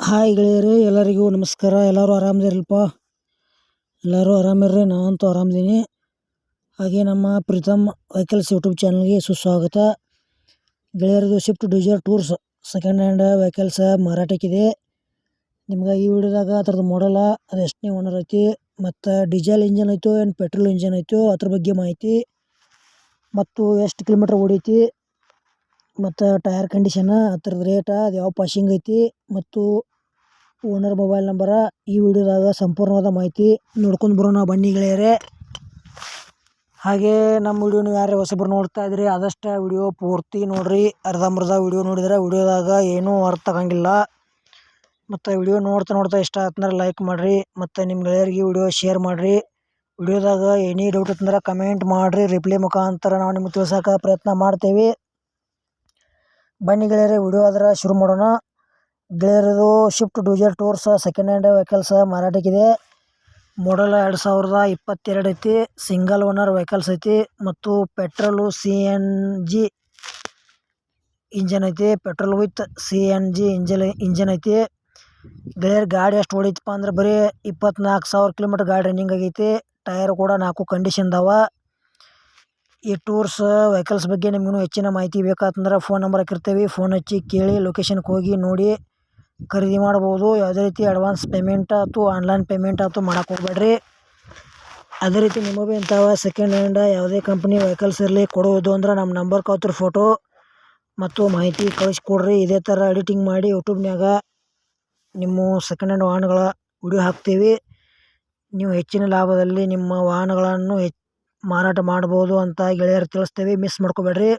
Hi ಗೆಳೆಯರೇ, ಎಲ್ಲರಿಗೂ ನಮಸ್ಕಾರ. ಎಲ್ಲರೂ ಆರಾಮದಿರಲ್ಪ? ಎಲ್ಲರೂ ಆರಾಮಿರ್ರಿ? ನಾನಂತೂ ಆರಾಮದೀನಿ. ಹಾಗೆ ನಮ್ಮ ಪ್ರೀತಮ್ ವೆಹಿಕಲ್ಸ್ ಯೂಟ್ಯೂಬ್ ಚಾನಲ್ಗೆ ಸುಸ್ವಾಗತ. ಗೆಳೆಯರದು Swift Dzire tours second hand vehicles ಮಾರಾಟಕ್ಕಿದೆ. ನಿಮ್ಗೆ ಈ ವಿಡಿಯೋದಾಗ ಅದ್ರದ್ದು ಮಾಡಲ್ಲ ಅದು ಎಷ್ಟನೇ ಓನರ್ ಐತಿ, ಮತ್ತು ಡೀಸೆಲ್ ಇಂಜನ್ ಐತೋ, ಏನು ಪೆಟ್ರೋಲ್ ಇಂಜನ್ ಐತೋ, ಅದ್ರ ಬಗ್ಗೆ ಮಾಹಿತಿ, ಮತ್ತು ಎಷ್ಟು ಕಿಲೋಮೀಟ್ರ್ ಓಡೈತಿ ಮತ್ತು ಟಯರ್ ಕಂಡೀಷನ್ ಅದ್ರದ್ದು ರೇಟ ಅದು ಯಾವ ಪಾಶಿಂಗ್ ಐತಿ ಮತ್ತು ಓನರ್ ಮೊಬೈಲ್ ನಂಬರ ಈ ವಿಡಿಯೋದಾಗ ಸಂಪೂರ್ಣವಾದ ಮಾಹಿತಿ ನೋಡ್ಕೊಂಡು ಬರೋಣ ಬನ್ನಿ ಗೆಳೆಯರೇ. ಹಾಗೆ ನಮ್ಮ ವಿಡಿಯೋ ನೀವು ಯಾರೇ ಹೊಸಬ್ರು ನೋಡ್ತಾ ಇದ್ರಿ, ಆದಷ್ಟು ವಿಡಿಯೋ ಪೂರ್ತಿ ನೋಡ್ರಿ. ಅರ್ಧಂಬರ್ಧ ವಿಡಿಯೋ ನೋಡಿದ್ರೆ ವಿಡಿಯೋದಾಗ ಏನೂ ಅರ್ಥ ಆಗಂಗಿಲ್ಲ. ಮತ್ತು ವಿಡಿಯೋ ನೋಡ್ತಾ ನೋಡ್ತಾ ಇಷ್ಟ ಆತಂದ್ರೆ ಲೈಕ್ ಮಾಡಿರಿ, ಮತ್ತು ನಿಮ್ಮ ಗೆಳೆಯರಿಗೆ ವಿಡಿಯೋ ಶೇರ್ ಮಾಡಿರಿ. ವಿಡಿಯೋದಾಗ ಎನಿ ಡೌಟ್ ಇತ್ತಂದ್ರೆ ಕಮೆಂಟ್ ಮಾಡಿರಿ ರಿಪ್ಲೈ ಮುಖಾಂತರ ನಾವು ನಿಮ್ಗೆ ತಿಳ್ಸೋಕೆ ಪ್ರಯತ್ನ ಮಾಡ್ತೇವೆ. ಬನ್ನಿ ಗೆಳೆಯರೇ ವಿಡಿಯೋ ಆದ್ರೆ ಶುರು ಮಾಡೋಣ. ಗೆಳೆಯರದು Swift Dzire tours second hand vehicles ಮಾರಾಟಕ್ಕಿದೆ. Model ಎರಡು ಸಾವಿರದ ಇಪ್ಪತ್ತೆರಡು ಐತಿ. ಸಿಂಗಲ್ ಓನರ್ ವೆಹಿಕಲ್ಸ್ ಐತಿ. ಮತ್ತು petrol C N G engine ಐತಿ. Petrol with C N G engine engine ಐತಿ. ಗೆಳೆಯರ್, ಗಾಡಿ ಎಷ್ಟು ಹೊಡಿತಪ್ಪ ಅಂದ್ರೆ ಬರೀ ಇಪ್ಪತ್ನಾಲ್ಕು ಸಾವಿರ ಕಿಲೋಮೀಟ್ರ್ ಗಾಡಿ ರನ್ನಿಂಗ್ ಆಗೈತಿ. ಟೈರ್ ಕೂಡ ನಾಲ್ಕು ಕಂಡೀಷನ್ ಈ ಟೂರ್ಸ್ ವೆಹಿಕಲ್ಸ್ ಬಗ್ಗೆ ನಿಮಗೂ ಹೆಚ್ಚಿನ ಮಾಹಿತಿ ಬೇಕಾತಂದ್ರೆ ಫೋನ್ ನಂಬರ್ ಹಾಕಿರ್ತೀವಿ. ಫೋನ್ ಹಚ್ಚಿ ಕೇಳಿ ಲೊಕೇಶನ್ಗೆ ಹೋಗಿ ನೋಡಿ ಖರೀದಿ ಮಾಡ್ಬೋದು. ಯಾವುದೇ ರೀತಿ ಅಡ್ವಾನ್ಸ್ ಪೇಮೆಂಟ್ ಆಯ್ತು, ಆನ್ಲೈನ್ ಪೇಮೆಂಟ್ ಆಯ್ತು ಮಾಡೋಕೆ ಹೋಗ್ಬೇಡ್ರಿ. ಅದೇ ರೀತಿ ನಿಮಗೂ ಇಂಥವು ಸೆಕೆಂಡ್ ಹ್ಯಾಂಡ್ ಯಾವುದೇ ಕಂಪ್ನಿ ವೆಹಿಕಲ್ಸ್ ಇರಲಿ ಕೊಡೋದು ಅಂದ್ರೆ ನಮ್ಮ ನಂಬರ್ ಕಾತ್ರ ಫೋಟೋ ಮತ್ತು ಮಾಹಿತಿ ಕಳಿಸ್ಕೊಡ್ರಿ. ಇದೇ ಥರ ಎಡಿಟಿಂಗ್ ಮಾಡಿ ಯೂಟ್ಯೂಬ್ನ್ಯಾಗ ನಿಮ್ಮ ಸೆಕೆಂಡ್ ಹ್ಯಾಂಡ್ ವಾಹನಗಳ ವಿಡಿಯೋ ಹಾಕ್ತೀವಿ. ನೀವು ಹೆಚ್ಚಿನ ಲಾಭದಲ್ಲಿ ನಿಮ್ಮ ವಾಹನಗಳನ್ನು ಹೆಚ್ಚು ಮಾರಾಟ ಮಾಡ್ಬೋದು ಅಂತ ಗೆಳೆಯರು ತಿಳಿಸ್ತೇವೆ. ಮಿಸ್ ಮಾಡ್ಕೋಬೇಡ್ರಿ.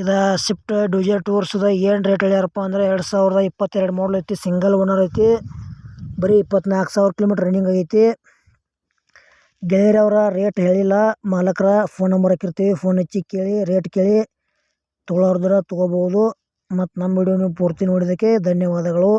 ಇದು ಸ್ವಿಫ್ಟ್ ಡ್ಯೂಜರ್ ಟೂರ್ಸ್ದ ಏನು ರೇಟ್ ಹೇಳ್ಯಾರಪ್ಪ ಅಂದರೆ ಎರಡು ಸಾವಿರದ ಇಪ್ಪತ್ತೆರಡು ಮಾಡಲ್ ಐತಿ ಸಿಂಗಲ್ ಓನರ್ ಐತಿ. ಬರೀ ಇಪ್ಪತ್ನಾಲ್ಕು ಸಾವಿರ ಕಿಲೋಮೀಟ್ರ್ ರನ್ನಿಂಗ್ ಆಗೈತಿ. ಗೆಳೆಯರವರ ರೇಟ್ ಹೇಳಿಲ್ಲ. ಮಾಲಕರ ಫೋನ್ ನಂಬರ್ ಹಾಕಿರ್ತೀವಿ. ಫೋನ್ ಹಚ್ಚಿ ಕೇಳಿ ರೇಟ್ ಕೇಳಿ ತೊಗೊಳೋರ್ದ್ರೆ ತೊಗೋಬೋದು. ಮತ್ತು ನಮ್ಮ ವಿಡಿಯೋ ನೀವು ಪೂರ್ತಿ ನೋಡಿದ್ದಕ್ಕೆ ಧನ್ಯವಾದಗಳು.